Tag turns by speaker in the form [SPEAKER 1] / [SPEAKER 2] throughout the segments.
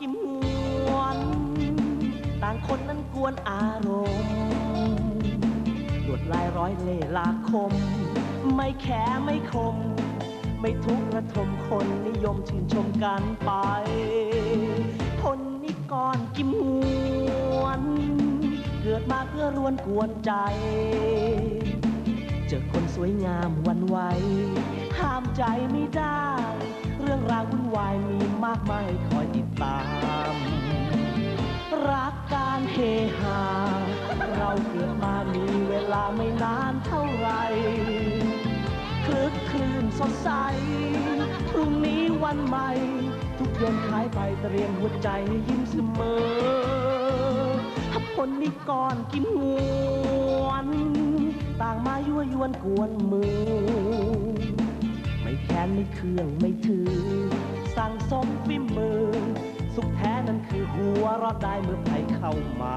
[SPEAKER 1] กิมหวน ต่างคนนั้นกวนอารมณ์ลวดลายร้อยเล่ลาคม ไม่แข็ไม่คม ไม่ทุกระทมคนนิยมชื่นชมกันไปพลนิกรกิมหวน เกิดมาเพื่อรวนกวนใจ เจอคนสวยงามวันไหวห้ามใจไม่ได้ เรื่องราววุ่นวายมีมากมายคอยติด ตาม รักการเฮฮา เราเกิดมามีเวลาไม่นานเท่าไรคลึกคลื่นสดใส พรุ่งนี้วันใหม่ ทุกโยนขายไปเตรียมหัวใจให้ยิ้มเสมอถ้าผลนิกรกินหวน ต่างมายั่วยวนกวนมือไม่แค้นไม่เคืองไม่ถือ สั่งสมฝีมือ สุขแท้นั้นคือหัวรอดได้เมื่อใครเข้ามา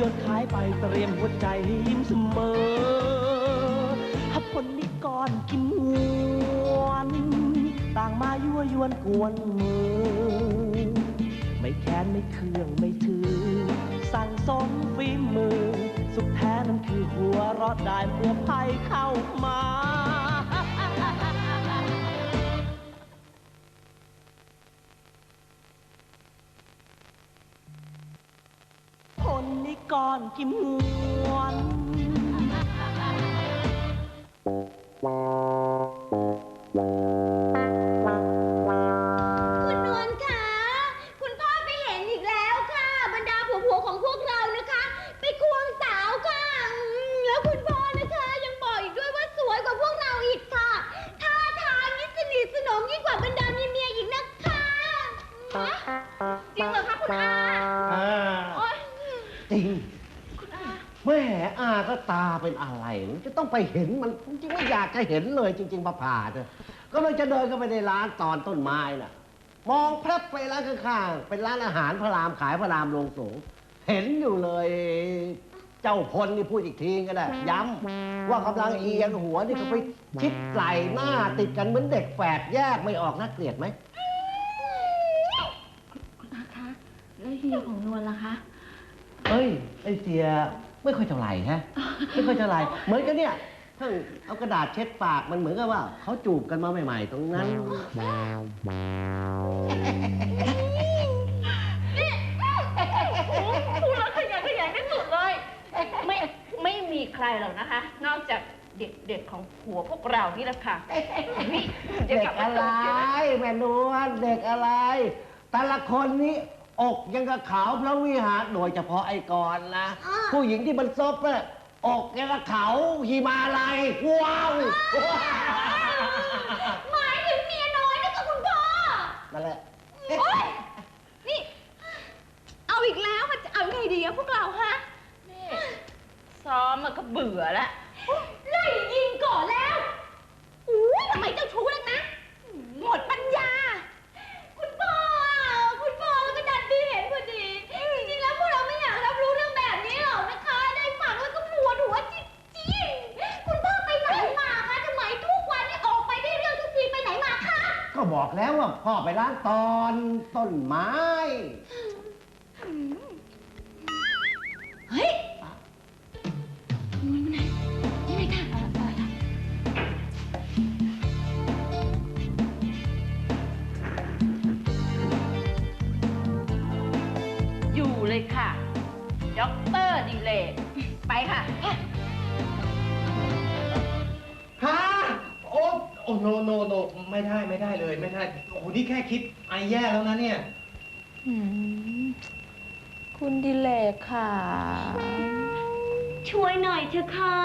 [SPEAKER 1] ยดขายไปเตรียมหัวใจให้ยิ้มเสมอถ้าผลนิกรกินหวนต่างมายั่วยวนกวนมือ ไม่แค้นไม่เคืองไม่ถือ สั่งสมฝีมือ สุขแท้นั้นคือหัวรอดได้เมื่อภัยเข้ามา ก่อนกิมวน
[SPEAKER 2] คุณนวลคะคุณพ่อไปเห็นอีกแล้วค่ะ บรรดาผัวผัวๆของพวกเรา
[SPEAKER 3] ตาเป็นอะไรมันจะต้องไปเห็นมันจริงๆไม่อยากจะเห็นเลยจริงๆประผ่าเถอะก็เลยจะเดินเข้าไปในร้านตอนต้นไม้น่ะ มองแพรบไปร้านข้างๆเป็นร้านอาหารพระรามขายพระรามลงสูง เห็นอยู่เลย เจ้าพลนี่พูดอีกทีก็ได้ ย้ำว่ากำลังเอียงหัวนี่ก็ไปชิดไหล่หน้าติดกันเหมือนเด็กแฝดแยกไม่ออกน่าเกลียดไหม
[SPEAKER 2] คุณอาคะ แล้วเฮียของนวลล่ะคะ
[SPEAKER 3] เอ้ย ไอเสียไม่ค่อยเท่าไหร่ฮะ ไม่ค่อยเท่าไหร่ เหมือนกันเนี่ยเพิ่งเอากระดาษเช็ดปากมันเหมือนกับว่าเขาจูบกันมาใหม่ ๆ ตรงนั้น
[SPEAKER 4] พูดแล้วขยันขยันที่สุดเลย ไม่ไม่มีใครหรอกนะคะ นอกจากเด็กๆของผัวพวกเรานี่แหละค่ะนี่จะ
[SPEAKER 3] เด็
[SPEAKER 4] ก
[SPEAKER 3] ก
[SPEAKER 4] ลับมา
[SPEAKER 3] อะไร
[SPEAKER 4] ตรงเดียวนะ
[SPEAKER 3] แม่นวลเด็กอะไร แต่ละคนนี้ อกยังกับขาวพระวิหารโดยเฉพาะไอ้กรณ์นะ
[SPEAKER 2] อ้าว
[SPEAKER 3] ผู้หญิงที่มันซบเนี่ยอกยังกับเขาหิมาลัยว้าว
[SPEAKER 2] หมายถึงเมียน้อยนะคะคุณพ่อ
[SPEAKER 3] นั่นแหละ
[SPEAKER 2] โอ๊ย นี่ เอาอีกแล้วมันจะเอาไงดีอะพวกเราฮะ
[SPEAKER 4] นี่ซ้อมมันก็เบื่อแล้ว
[SPEAKER 2] ไล่ยิงก่อนแล้วอุ้ยทำไมเจ้าชู้นักนะ หมดปัญญา คุณพ่อคุณพ่อแล้วก็ดันดีเห็นพอดี จริงๆแล้วพวกเราไม่อยากรับรู้เรื่องแบบนี้หรอกนะคะ ได้ฟังแล้วก็ปวดหัวจริงๆ คุณพ่อไปไหนมาคะทำไมทุกวันนี่ออกไปได้เรื่องทุกทีไปไหนมาคะ
[SPEAKER 3] ก็บอก แล้วว่าพ่อไปร้านตอนต้นไม้
[SPEAKER 2] เฮ้ยมันไหนนี่ไหนค่ะอะไรอะ
[SPEAKER 4] อยู่เลยค่ะด็อกเตอร์ดิเลกไปค่ะ
[SPEAKER 5] อ้โอ้โนโนโนไม่ได้ไม่ได้เลยไม่ได้โอ้โหนี่แค่คิดไอแย่แล้วนะเนี่ย
[SPEAKER 6] อืมคุณดิเลกค่ะ
[SPEAKER 2] ช่วยหน่อยเถอะค่ะ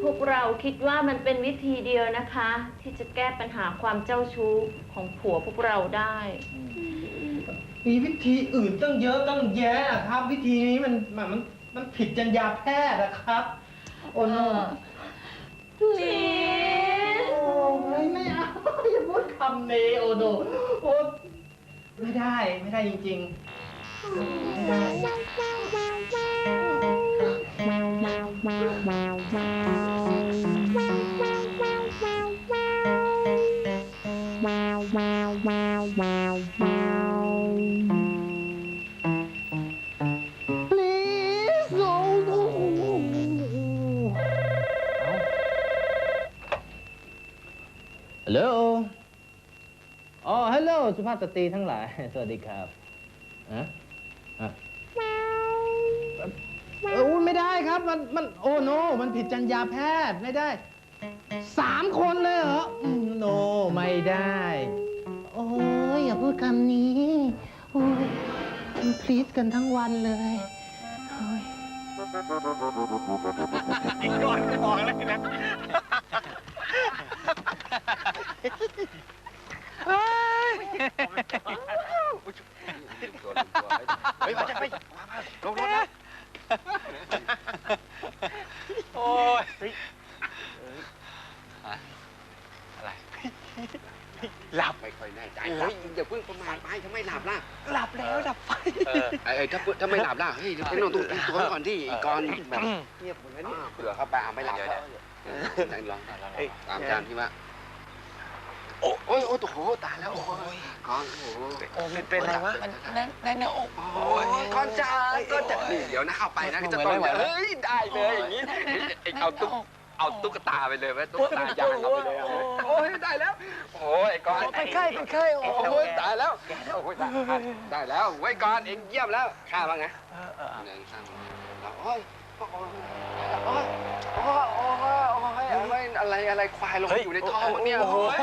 [SPEAKER 4] พวกเราคิดว่ามันเป็นวิธีเดียวนะคะ ที่จะแก้ปัญหาความเจ้าชู้ของผัวพวกเราได้
[SPEAKER 5] มีวิธีอื่นตั้งเยอะตั้งแยะครับ วิธีนี้มันมันมันมันผิดจรรยาแพทย์นะครับ โอ้โน
[SPEAKER 2] please
[SPEAKER 5] โอ้ยไม่เอาอย่าพูดคำนี้โอโดโอ้ไม่ได้ไม่ได้จริงๆไม่ได้ฮั สุภาพสตรีทั้งหลาย สวัสดีครับฮะฮะเออไม่ได้ครับ มัน มัน โอ้โน มันผิดจรรยาแพทย์ ไม่ได้ สามคนเลยเหรอโน ไม่ได้ โอ้ยอย่าพูดคำนี้ โอ้ยมันพลีสกันทั้งวันเลยโอ้ย
[SPEAKER 7] อีกก่อนก็บอกแล้วนะ เฮ้ยมาจะไปมามาลงรถนะโอ้ยอะไรหลับ
[SPEAKER 8] ไม่ค่อยแน่ใจเฮ้ยอย่าเพิ่งประมาทไปทำไมหลับล่ะ
[SPEAKER 7] หลับแล้วดับไฟ
[SPEAKER 8] ไอ้ไอ้ถ้าถ้าไม่หลับล่ะเฮ้ยเดี๋ยวไปนอนตัวตัวก่อนที่อีกก่อนแบบ
[SPEAKER 7] เงียบเหมือนกันนี่
[SPEAKER 8] อ่าเผื่อเข้าไปเอาไม่หลับแล้วไหนลองตามจานที่ว่า โอ้โอ้ยโอ้โหตายแล้วโอ้ยก่อนโอ้โห
[SPEAKER 7] โอ้เป็นเป็นอะไรวะมันแน่นแน่นหน้าอก
[SPEAKER 8] โอ้ยก่อนจ้าก่อนจ้านี่เดี๋ยวนะเข้าไปนะจะต้องเฮ้ยได้เลยอย่างนี้เอาตุ๊กเอาตุ๊กตาไปเลยไหมตุ๊กตายางเอาไปเลยโอ้ยได้แล้วโอ้ยก่อน
[SPEAKER 7] เป็นไข้เป็นไข้โอ้
[SPEAKER 8] โอ้ยตายแล้วโอ้ยตายได้แล้วไว้ก่อนเองเยี่ยมแล้วข้าบ้างไง
[SPEAKER 7] เออเออ
[SPEAKER 8] หนึ่งสามโอ้ยโอ้ยโอ้ยโอ้ยโอ้ยโอ้ย อะไรอะไรอะไรควายลงอยู่ในท้องมันเนี่ยโอ้ย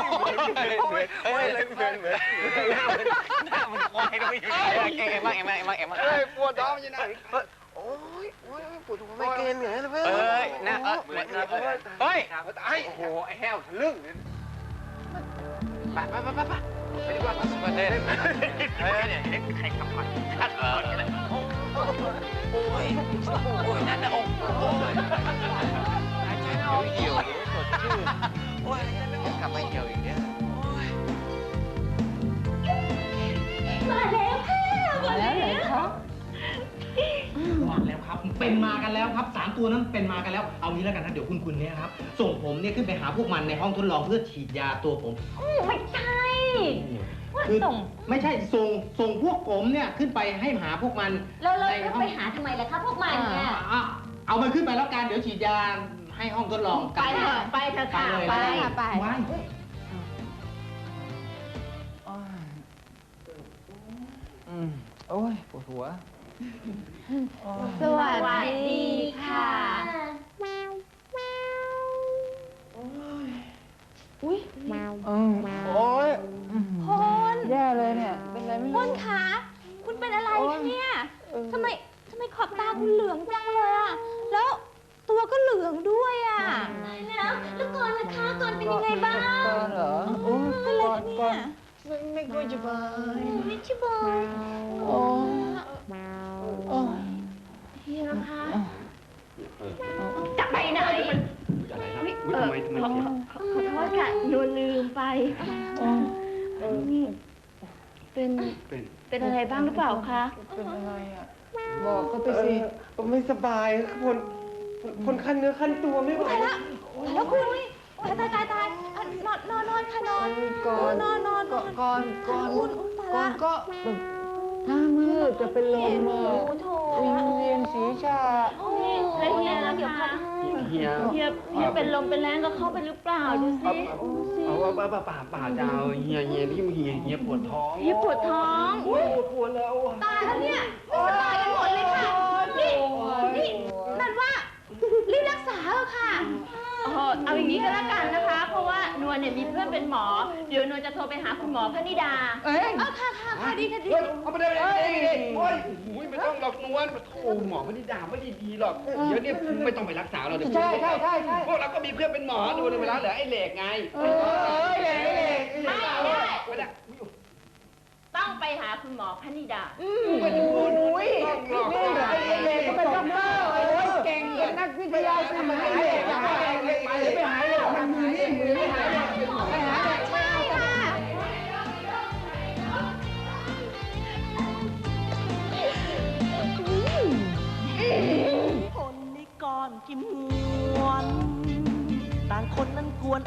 [SPEAKER 7] เฮ้ยเฮ้ยเหมือนเหมือนหน้ามันหน้ามันควายด้วยอยู่เอ็มมาเอ็มมาเอ็มมาเอ็มมา
[SPEAKER 8] เอ้ยปวดท้องยังไงโอ้ยโอ้ยปวดหัวไม่เกณฑ์เหนื่อยเลยเว้ย
[SPEAKER 7] เอ้ยหน้าเออเหมือนเฮ้ย
[SPEAKER 8] ตายโอ้โหไอ้แห้วทะลึ่งไปไปไปไปไปไปดีกว่า
[SPEAKER 7] ประเทศเฮ้ยเนี่ มากัน
[SPEAKER 2] แล้วครั
[SPEAKER 5] บสามตัวนั้นเป็นมากันแล้ว เอางี้แล้วกันนะเดี๋ยวคุณคุณเนี่ยครับ ส่งผมเนี่ยขึ้นไปหาพวกมันในห้องทดลองเพื่อฉีดยาตัวผม
[SPEAKER 2] ไม่ใช่ว่า
[SPEAKER 5] คือ
[SPEAKER 2] ส่ง
[SPEAKER 5] ไม่ใช่ส่งส่งพวกผมเนี่ยขึ้นไปให้หาพวกมัน
[SPEAKER 2] แล้วเรา
[SPEAKER 5] ใน
[SPEAKER 2] จะ
[SPEAKER 5] ห้อง
[SPEAKER 2] ไปหาทำไมล่ะคะพวกมันเนี่ย
[SPEAKER 5] อะเอามันขึ้นไปแล้วกันเดี๋ยวฉีดยาให้ห้องทดลอง
[SPEAKER 2] ไปเถอะไปเถอะค่ะ
[SPEAKER 5] เลย
[SPEAKER 2] ไป
[SPEAKER 5] เลย
[SPEAKER 2] ค่ะไป
[SPEAKER 5] ว้าย
[SPEAKER 7] อืมโอ้ยปวดหัว
[SPEAKER 2] สวัสดีค่ะ อุ้ย
[SPEAKER 7] โอ้ย
[SPEAKER 2] พล
[SPEAKER 6] แย่เลยเนี่ย เป็นไรไม่
[SPEAKER 2] พ
[SPEAKER 6] รู้
[SPEAKER 2] ลคะคุณเป็นอะไรคะเนี่ยทำไมทำไมขอบตาคุณเหลืองจังเลยอะแล้วตัวก็เหลืองด้วยอะแล้วแล้วก่อนนะคะก่อนเป็นยังไงบ้าง
[SPEAKER 6] ก่อนเหรอโอ้
[SPEAKER 2] เป็นอะไร
[SPEAKER 6] ก่อน
[SPEAKER 2] คะ
[SPEAKER 6] ก่
[SPEAKER 2] เนี่
[SPEAKER 6] อยนไม่ไม่ค่อยจะบาย
[SPEAKER 2] ไม่ใช่บอย
[SPEAKER 6] โอ้ โอ้
[SPEAKER 2] เฮียคะจะไปไหน
[SPEAKER 8] อะไรครับทำไมทำไม
[SPEAKER 2] ขอขอโทษค่ะโดนลืมไปเออนี่เป็น
[SPEAKER 8] เป็น
[SPEAKER 2] อะไรบ้างหรือเปล่าคะ
[SPEAKER 6] เป็นอะไรอะบอกเขาไปสิ
[SPEAKER 5] ไม่สบายคนคนคันเนื้อคันตัวไม่ไหว
[SPEAKER 2] ตายละแล้วคุณตายตายตายตายอะนอนนอนนอนค่ะนอน
[SPEAKER 6] ก่อน
[SPEAKER 2] นอนนอนนอน
[SPEAKER 6] ก่อนก่อน
[SPEAKER 2] อุ่นอุ่น
[SPEAKER 6] ก่อนก็ แบบหน้ามืดจะเป็นลมอะ
[SPEAKER 2] โอ้โถ
[SPEAKER 6] วิงเวียนศีรษะ
[SPEAKER 2] นี่แล้วเฮียแล้วเดี๋ยวพัด
[SPEAKER 8] เฮีย
[SPEAKER 2] เฮียเฮียเป็นลมเป็นแรงก็เข้าไปหรือเปล่าดูสิดูสิ
[SPEAKER 8] เอาว่าป่าป่าป่าจะเอาเฮียเฮียที่เฮียเฮียปวดท้อง
[SPEAKER 2] เฮียปวดท้องอุ้ยปวดแล้วตายแล้วเนี่ยไม่สบายกันหมดเลยค่ะนี่นี่นั่นว่ารีบรักษาเถอะค่ะ
[SPEAKER 9] เออเอาอย่างนี้ก็แล้วกันนะคะ เพราะว่านวลเนี่ยมีเพื่อนเป็นหมอ เดี๋ยวนวลจะโทรไปหาคุณหมอพนิดา
[SPEAKER 6] เอ้ย
[SPEAKER 2] เออค่ะค่ะค่ะดีค่ะดี
[SPEAKER 8] เฮ้ยเอาไปได้ไม่ได้ไม่ได้โอ้ยไม่ต้องหรอกนวลโอ้หมอไม่ได้ด่าไม่ได้ดีหรอก เดี๋ยวเนี่ยไม่ต้องไปรักษาเราเดี๋ยว
[SPEAKER 6] ใช่ใช่ใช่ใช่
[SPEAKER 8] พวกเราก็มีเพื่อนเป็นหมอดูในเวลาเหลือไอ้เหล็กไง
[SPEAKER 6] เออเอ้ยเหล็กเหล็ก
[SPEAKER 9] ไม่ได้
[SPEAKER 8] ไม่ได้
[SPEAKER 9] ต้องต้องไปหาคุณหมอพนิดา
[SPEAKER 5] โอ้ยนี่เหรอไอ้เด็กก็เป็นด็อกเตอร์โอ้ยเก่งเป็นนักวิทยาศาสตร์
[SPEAKER 2] ค
[SPEAKER 1] นนั้นกวน